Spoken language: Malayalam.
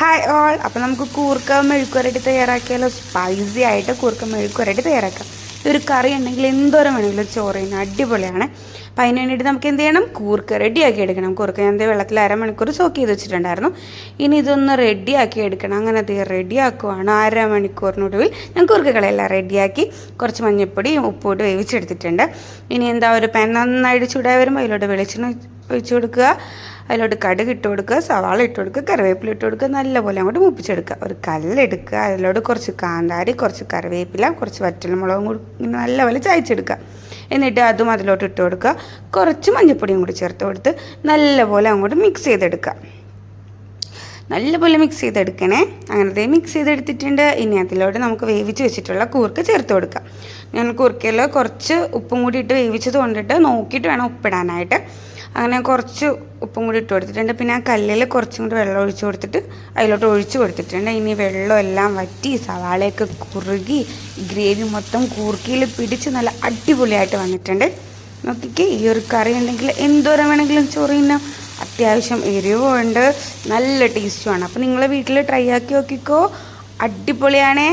ഹായ് ഓൾ അപ്പോൾ നമുക്ക് കൂർക്ക മെഴുക്കുരട്ടി തയ്യാറാക്കിയാലോ? സ്പൈസി ആയിട്ട് കൂർക്ക മെഴുക്കുരട്ടി തയ്യാറാക്കാം. ഒരു കറി ഉണ്ടെങ്കിൽ എന്തോരം വേണമെങ്കിലും ചോറ് ചെയ്യുന്ന അടിപൊളിയാണ്. അപ്പോൾ അതിന് വേണ്ടിയിട്ട് നമുക്ക് എന്ത് ചെയ്യണം? കൂർക്ക റെഡിയാക്കി എടുക്കണം. കൂർക്ക ഞാൻ വെള്ളത്തിൽ അരമണിക്കൂർ സോക്ക് ചെയ്ത് വെച്ചിട്ടുണ്ടായിരുന്നു. ഇനി ഇതൊന്ന് റെഡിയാക്കി എടുക്കണം. അങ്ങനെ അത് റെഡിയാക്കുവാണ് അരമണിക്കൂറിനൊടുവിൽ. ഞാൻ കൂർക്കകളെല്ലാം റെഡിയാക്കി കുറച്ച് മഞ്ഞൾപ്പൊടി ഉപ്പോട്ട് വേവിച്ചെടുത്തിട്ടുണ്ട്. ഇനി എന്താ ഒരു പാൻ നന്നായിട്ട് ചൂടായി വരുമ്പോൾ അതിലോട്ട് വെളിച്ചെണ്ണ ഒഴിച്ചു കൊടുക്കുക. അതിലോട്ട് കടുക് ഇട്ട് കൊടുക്കുക സവാള ഇട്ട് കൊടുക്കുക കറിവേപ്പില ഇട്ട് കൊടുക്കുക നല്ലപോലെ അങ്ങോട്ട് മുപ്പിച്ചെടുക്കുക. ഒരു കല്ലെടുക്കുക അതിലോട്ട് കുറച്ച് കാന്താരി കുറച്ച് കറിവേപ്പില കുറച്ച് വറ്റൽമുളകും കൂടി നല്ലപോലെ ചായച്ചെടുക്കുക എന്നിട്ട് അതും അതിലോട്ട് ഇട്ട് കൊടുക്കുക. കുറച്ച് മഞ്ഞൾപ്പൊടിയും കൂടി ചേർത്ത് കൊടുത്ത് നല്ലപോലെ അങ്ങോട്ട് മിക്സ് ചെയ്തെടുക്കുക. നല്ലപോലെ മിക്സ് ചെയ്തെടുക്കണേ. അങ്ങനത്തെ മിക്സ് ചെയ്തെടുത്തിട്ടുണ്ട്. ഇനി അതിലോട്ട് നമുക്ക് വേവിച്ച് വെച്ചിട്ടുള്ള കൂർക്ക ചേർത്ത് കൊടുക്കാം. ഞാൻ കൂർക്കയിൽ കുറച്ച് ഉപ്പും കൂടി ഇട്ട് വേവിച്ചത് കൊണ്ടിട്ട് നോക്കിയിട്ട് വേണം ഉപ്പിടാനായിട്ട്. അങ്ങനെ കുറച്ച് ഉപ്പും കൂടി ഇട്ട് കൊടുത്തിട്ടുണ്ട്. പിന്നെ ആ കല്ലിൽ കുറച്ചും കൂടി വെള്ളം ഒഴിച്ച് കൊടുത്തിട്ട് അതിലോട്ട് ഒഴിച്ച് കൊടുത്തിട്ടുണ്ട്. ഇനി വെള്ളം എല്ലാം വറ്റി സവാളയൊക്കെ കുറുകി ഗ്രേവി മൊത്തം കൂർക്കിയിൽ പിടിച്ച് നല്ല അടിപൊളിയായിട്ട് വന്നിട്ടുണ്ട്. നോക്കിക്കേ ഈ ഒരു കറി ഉണ്ടെങ്കിൽ എന്തോരം വേണമെങ്കിലും ചൊറിയുന്ന അത്യാവശ്യം എരിവുണ്ട് നല്ല ടേസ്റ്റുമാണ് അപ്പോൾ നിങ്ങൾ വീട്ടിൽ ട്രൈ ആക്കി നോക്കിക്കോ. അടിപൊളിയാണേ.